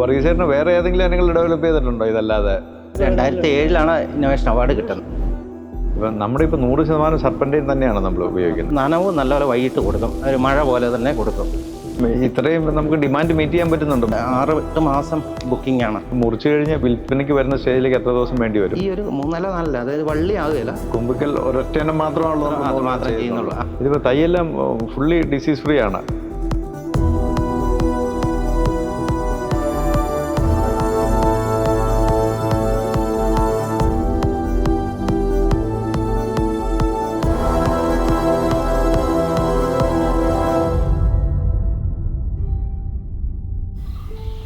വർഗീസേട്ടന് വേറെ ഏതെങ്കിലും ഇനങ്ങൾ ഡെവലപ്പ് ചെയ്തിട്ടുണ്ടോ ഇതല്ലാതെ? രണ്ടായിരത്തി ഏഴിലാണ് ഇന്നോവേഷൻ അവാർഡ് കിട്ടുന്നത്. ഇപ്പം നമ്മുടെ ഇപ്പോൾ നൂറ് ശതമാനം സർപ്പന്റൈൻ തന്നെയാണ് നമ്മൾ ഉപയോഗിക്കുന്നത്? നനവ് നല്ലപോലെ വൈകിട്ട് കൊടുക്കും. ഒരു മഴ പോലെ തന്നെ കൊടുക്കും. ഇത്രയും നമുക്ക് ഡിമാൻഡ് മീറ്റ് ചെയ്യാൻ പറ്റുന്നുണ്ട്? ആറ് എട്ട് മാസം ബുക്കിംഗ് ആണ്. മുറിച്ച് കഴിഞ്ഞ് വിൽപ്പനയ്ക്ക് വരുന്ന സ്റ്റേജിലേക്ക് എത്ര ദിവസം വേണ്ടി വരും? ഈ ഒരു മൂന്നല്ല നല്ല അതായത് വള്ളി ആകുകയില്ല. കുമ്പിക്കൽ ഒരൊറ്റ ചെയ്യുന്നുള്ളൂ. ഇതിപ്പോൾ തൈയെല്ലാം ഫുള്ളി ഡിസീസ് ഫ്രീ ആണ്.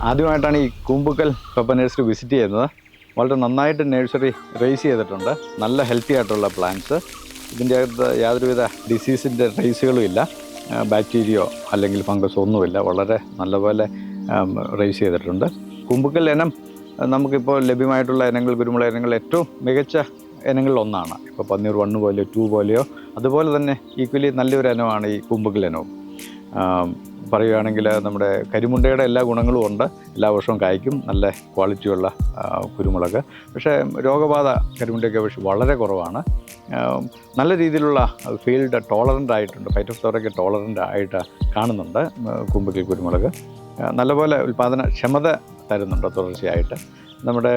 ആദ്യമായിട്ടാണ് ഈ കൂമ്പുക്കൽ പെപ്പർ നഴ്സറി വിസിറ്റ് ചെയ്യുന്നത്. വളരെ നന്നായിട്ട് നഴ്സറി റേസ് ചെയ്തിട്ടുണ്ട്. നല്ല ഹെൽത്തി ആയിട്ടുള്ള പ്ലാന്റ്സ് ഇതിന്റെ അകത്ത് യാതൊരുവിധ ഡിസീസിന്റെ റേസുകളും ഇല്ല. ബാക്ടീരിയോ അല്ലെങ്കിൽ ഫംഗസോ ഒന്നുമില്ല വളരെ നല്ലപോലെ റേസ് ചെയ്തിട്ടുണ്ട്. കുമ്പുക്കൽ ഇനം നമുക്കിപ്പോൾ ലഭ്യമായിട്ടുള്ള ഇനങ്ങൾ കുരുമുളക് ഇനങ്ങൾ ഏറ്റവും മികച്ച ഇനങ്ങളിൽ ഒന്നാണ്. ഇപ്പോൾ പന്നീർ വണ്ണ് പോലെയോ ടു പോലെയോ അതുപോലെ തന്നെ ഈക്വലി നല്ലൊരു ഇനമാണ് ഈ കുമ്പുക്കൽ ഇനവും. പറയുകയാണെങ്കിൽ നമ്മുടെ കരിമുണ്ടയുടെ എല്ലാ ഗുണങ്ങളും ഉണ്ട്. എല്ലാ വർഷവും കായ്ക്കും. നല്ല ക്വാളിറ്റിയുള്ള കുരുമുളക്. പക്ഷേ രോഗബാധ കരിമുണ്ടയൊക്കെ പക്ഷേ വളരെ കുറവാണ്. നല്ല രീതിയിലുള്ള ഫീൽഡ് ടോളറന്റ് ആയിട്ടുണ്ട്. ഫൈറ്റോഫ്തോറയ്ക്ക് ടോളറന്റ് ആയിട്ട് കാണുന്നുണ്ട് കുമ്പക്കിൽ കുരുമുളക്. നല്ലപോലെ ഉൽപ്പാദന ക്ഷമത തരുന്നുണ്ട് തുടർച്ചയായിട്ട്. നമ്മുടെ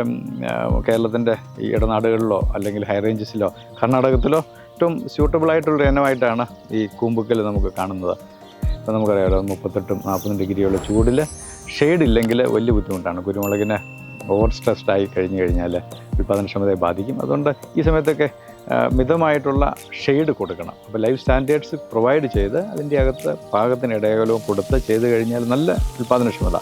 കേരളത്തിന്റെ ഈ ഇടനാടുകളിലോ അല്ലെങ്കിൽ ഹൈ റേഞ്ചസിലോ കർണാടകത്തിലോ ഏറ്റവും സ്യൂട്ടബിളായിട്ടുള്ള ഇനമായിട്ടാണ് ഈ കൂമ്പുക്കൽ നമുക്ക് കാണുന്നത്. ഇപ്പം നമുക്കറിയാമല്ലോ മുപ്പത്തെട്ടും നാൽപ്പതും ഡിഗ്രിയുള്ള ചൂടിൽ ഷെയ്ഡ് ഇല്ലെങ്കിൽ വലിയ ബുദ്ധിമുട്ടാണ്. കുരുമുളകിന് ഓവർ സ്ട്രെസ്ഡ് ആയി കഴിഞ്ഞു കഴിഞ്ഞാൽ ഉൽപ്പാദനക്ഷമതയെ ബാധിക്കും. അതുകൊണ്ട് ഈ സമയത്തൊക്കെ മിതമായിട്ടുള്ള ഷെയ്ഡ് കൊടുക്കണം. അപ്പോൾ ലൈഫ് സ്റ്റാൻഡേർഡ്സ് പ്രൊവൈഡ് ചെയ്ത് അതിന്റെ അകത്ത് പാകത്തിന് ഇടയകലവും കൊടുത്ത് ചെയ്ത് കഴിഞ്ഞാൽ നല്ല ഉൽപ്പാദനക്ഷമത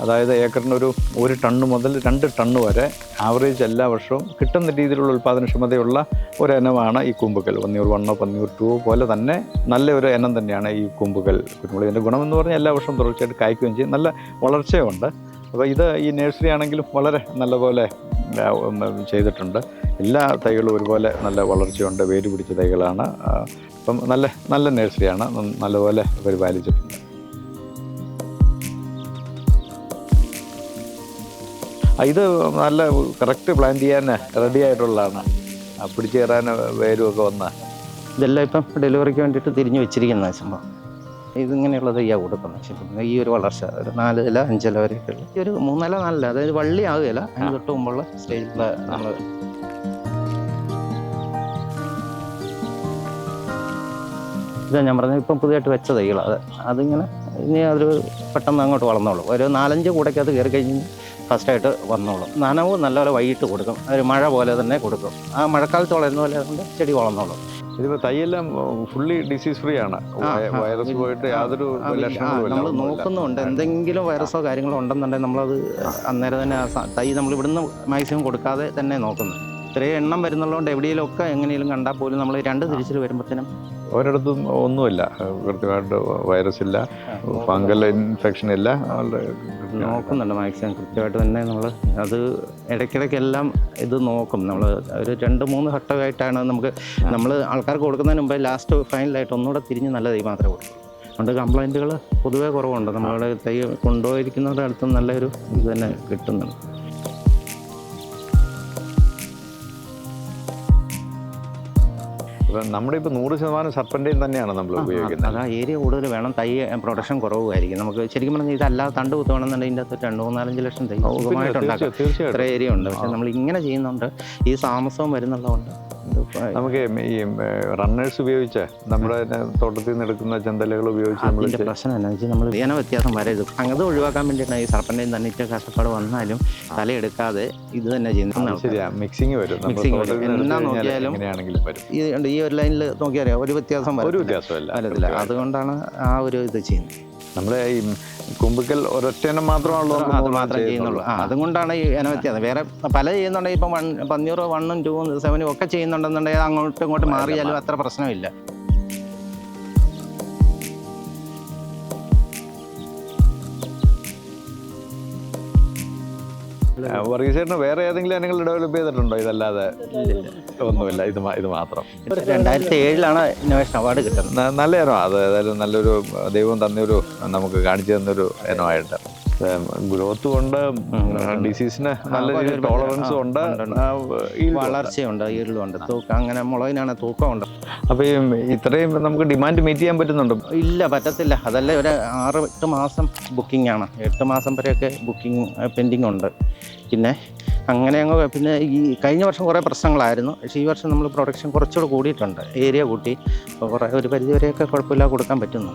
അതായത് ഏക്കറിന് ഒരു ഒരു ടണ്ണ് മുതൽ രണ്ട് ടണ്ണ് വരെ ആവറേജ് എല്ലാ വർഷവും കിട്ടുന്ന രീതിയിലുള്ള ഉൽപ്പാദനക്ഷമതയുള്ള ഒരു ഇനമാണ് ഈ കൂമ്പുകൽ. പന്നിയൂർ വണ്ണോ പന്നിയൂർ ടൂ പോലെ തന്നെ നല്ല ഒരു ഇനം തന്നെയാണ് ഈ കുമ്പുക്കൽ കുരുമുളകിന്റെ ഗുണമെന്ന് പറഞ്ഞാൽ എല്ലാ വർഷവും തുടർച്ചയായിട്ട് കായ്ക്കുകയും ചെയ്യും. നല്ല വളർച്ചയുണ്ട്. അപ്പോൾ ഇത് ഈ നഴ്സറി ആണെങ്കിലും വളരെ നല്ലപോലെ ചെയ്തിട്ടുണ്ട്. എല്ലാ തൈകളും ഒരുപോലെ നല്ല വളർച്ചയുണ്ട്. വേര് പിടിച്ച തൈകളാണ് അപ്പം നല്ല നല്ല നഴ്സറിയാണ് നല്ലപോലെ പരിപാലിച്ചിട്ടുണ്ട്. ഇത് നല്ല കറക്റ്റ് പ്ലാൻ ചെയ്യാൻ റെഡി ആയിട്ടുള്ളതാണ്. പിടിച്ചു കയറാൻ വേരും ഒക്കെ വന്ന്. ഇതെല്ലാം ഇപ്പം ഡെലിവറിക്ക് വേണ്ടിയിട്ട് തിരിഞ്ഞു വെച്ചിരിക്കുന്ന സംഭവം. ഇതിങ്ങനെയുള്ള തയ്യാ കൊടുക്കുന്നത് ഈ ഒരു വളർച്ച ഒരു നാല് ഇല അഞ്ചില വരെയൊക്കെ ഉള്ള ഈ ഒരു മൂന്നില നല്ല അതായത് വള്ളി ആകുകയില്ല അതിന് തൊട്ട് മുമ്പുള്ള സ്റ്റേജിലുള്ള നമ്മൾ ഇതാ ഞാൻ പറഞ്ഞത് ഇപ്പം പുതിയതായിട്ട് വെച്ച തൈകളാണ് അത് അതിങ്ങനെ ഇനി അതൊരു പെട്ടെന്ന് അങ്ങോട്ട് വളർന്നോളൂ. ഒരു നാലഞ്ച് കൂടയ്ക്കകത്ത് കയറി കഴിഞ്ഞ് ഫസ്റ്റായിട്ട് വന്നോളും. നനവ് നല്ലപോലെ വൈകിട്ട് കൊടുക്കും. ഒരു മഴ പോലെ തന്നെ കൊടുക്കും. ആ മഴക്കാലത്ത് വളരുന്ന പോലെ കൊണ്ട് ചെടി വളർന്നോളും. ഇതിപ്പോൾ തൈയെല്ലാം ഫുള്ളി ഡിസീസ് ഫ്രീ ആണ്. വൈറസ് പോയിട്ട് യാതൊരു നമ്മൾ. നോക്കുന്നുണ്ട്. എന്തെങ്കിലും വൈറസോ കാര്യങ്ങളോ ഉണ്ടെന്നുണ്ടെങ്കിൽ നമ്മളത് അന്നേരം തന്നെ തൈ നമ്മൾ ഇവിടുന്ന് മാക്സിമം കൊടുക്കാതെ തന്നെ നോക്കുന്നത് ഇത്രയും എണ്ണം വരുന്നുള്ളതുകൊണ്ട് എവിടെയെങ്കിലും ഒക്കെ എങ്ങനെയും കണ്ടാൽ പോലും നമ്മൾ രണ്ട് തിരിച്ചിൽ വരുമ്പോഴത്തേനും ഒരിടത്തും ഒന്നുമില്ല. കൃത്യമായിട്ട് വൈറസ് ഇല്ല ഫംഗൽ ഇൻഫെക്ഷൻ ഇല്ല. നോക്കുന്നുണ്ട് മാക്സിമം. കൃത്യമായിട്ട് തന്നെ നമ്മൾ അത് ഇടയ്ക്കിടയ്ക്കെല്ലാം ഇത് നോക്കും. നമ്മൾ ഒരു രണ്ട് മൂന്ന് ഘട്ടമായിട്ടാണ് നമുക്ക് നമ്മൾ ആൾക്കാർക്ക് കൊടുക്കുന്നതിന് മുമ്പ് ലാസ്റ്റ് ഫൈനലായിട്ട് ഒന്നുകൂടെ തിരിഞ്ഞ് നല്ല തൈ മാത്രമേ കൊടുക്കും. അതുകൊണ്ട് കംപ്ലൈന്റുകൾ പൊതുവേ കുറവുണ്ട്. നമ്മളുടെ തൈ കൊണ്ടുപോയിരിക്കുന്നവരുടെ അടുത്തും നല്ലൊരു ഇത് തന്നെ കിട്ടുന്നുണ്ട്. ഇപ്പം നമ്മുടെ ഇപ്പോൾ നൂറ് ശതമാനം സർപ്പന്റെയും തന്നെയാണ് നമ്മൾ ഉപയോഗിക്കുന്നത്. അതാ ഏരിയ കൂടുതൽ വേണം. തൈ പ്രൊഡക്ഷൻ കുറവുമായിരിക്കും. നമുക്ക് ശരിക്കും പറഞ്ഞാൽ ഇതല്ലാതെ തണ്ട് കുത്തുവാണെന്നുണ്ടെങ്കിൽ ഇതിന്റെ അകത്ത് രണ്ട് മൂന്നാലഞ്ച് ലക്ഷം തൈ പിന്നെ സുഖമായിട്ട് ഉണ്ടാക്കാം. തീർച്ചയായിട്ടും. ഇത്ര ഏരിയ ഉണ്ട്. പക്ഷെ നമ്മൾ ഇങ്ങനെ ചെയ്യുന്നുണ്ട്. ഈ താമസവും വരുന്നുള്ളതുകൊണ്ട് നമുക്ക് ഈ റണ്ണേഴ്സ് ഉപയോഗിച്ച്? നമ്മുടെ തോട്ടത്തിൽ നിന്ന് എടുക്കുന്ന ചെന്തലകൾ ഉപയോഗിച്ച് നമ്മൾ പ്രശ്നം വെച്ചാൽ നമ്മൾ ഇന വ്യത്യാസം വരരുത് അങ്ങനെ ഒഴിവാക്കാൻ വേണ്ടിയിട്ടാണ് ഈ സർപ്പന്റെയും തന്നെ കഷ്ടപ്പാട് വന്നാലും തലയെടുക്കാതെ ഇത് തന്നെ ചെയ്യുന്നത്. ശരിയാ. മിക്സിങ് വരും. വരും. എന്നാ നോക്കിയാലും വരും. ഈ ഒരു ലൈനിൽ നോക്കിയാൽ ഒരു വ്യത്യാസം ഒരു വരത്തില്ല. വ്യത്യാസമല്ല അതുകൊണ്ടാണ് ആ ഒരു ഇത് ചെയ്യുന്നത്. നമ്മുടെ ഈ കുമ്പക്കൽ ഒരൊറ്റെണ്ണം മാത്രമാണല്ലോ അത് മാത്രം ചെയ്യുന്നുള്ളൂ. ആ അതുകൊണ്ടാണ് ഈ അനവധി വ്യത്യാസം വേറെ പല ചെയ്യുന്നുണ്ടെങ്കിൽ ഇപ്പം വൺ പന്നൂറ് വണ്ണും ടൂവും സെവനും ഒക്കെ ചെയ്യുന്നുണ്ടെന്നുണ്ടെങ്കിൽ അങ്ങോട്ടും ഇങ്ങോട്ടും മാറിയാലും അത്ര പ്രശ്നമില്ല. വർഗീസേട്ടന് വേറെ ഏതെങ്കിലും ഇനങ്ങൾ ഡെവലപ്പ് ചെയ്തിട്ടുണ്ടോ? ഇതല്ലാതെ ഒന്നുമില്ല. ഇത് ഇത് മാത്രം. രണ്ടായിരത്തി ഏഴിലാണ് ഇന്നോവേഷൻ അവാർഡ് കിട്ടുന്നത് നല്ല ഇനമാണ് അത് ഏതായാലും നല്ലൊരു ദൈവം തന്നൊരു നമുക്ക് കാണിച്ചു തന്നൊരു ഇനമായിട്ട്. ഗ്രോത്തും ഉണ്ട്. ഡിസീസിന് നല്ല രീതിയിൽ ടോളറൻസും ഉണ്ട്. വളർച്ചയുണ്ട് ഈൽഡുണ്ട് തൂക്കം അങ്ങനെ മുളകിനാണ് തൂക്കമുണ്ട് അപ്പൊ ഈ ഇത്രയും നമുക്ക് ഡിമാൻഡ് മീറ്റ് ചെയ്യാൻ പറ്റുന്നുണ്ട്? ഇല്ല പറ്റത്തില്ല. അതല്ല ഒരു ആറ് എട്ട് മാസം ബുക്കിംഗ് ആണ്. എട്ട് മാസം വരെയൊക്കെ ബുക്കിംഗ് പെൻഡിങ് ഉണ്ട്. പിന്നെ അങ്ങനെ അങ്ങ് പിന്നെ ഈ കഴിഞ്ഞ വർഷം കുറേ പ്രശ്നങ്ങളായിരുന്നു. പക്ഷേ ഈ വർഷം നമ്മൾ പ്രൊഡക്ഷൻ കുറച്ചുകൂടെ കൂടിയിട്ടുണ്ട്. ഏരിയ കൂട്ടി. അപ്പോൾ കുറേ ഒരു പരിധി വരെയൊക്കെ കുഴപ്പമില്ലാതെ കൊടുക്കാൻ പറ്റുന്നു.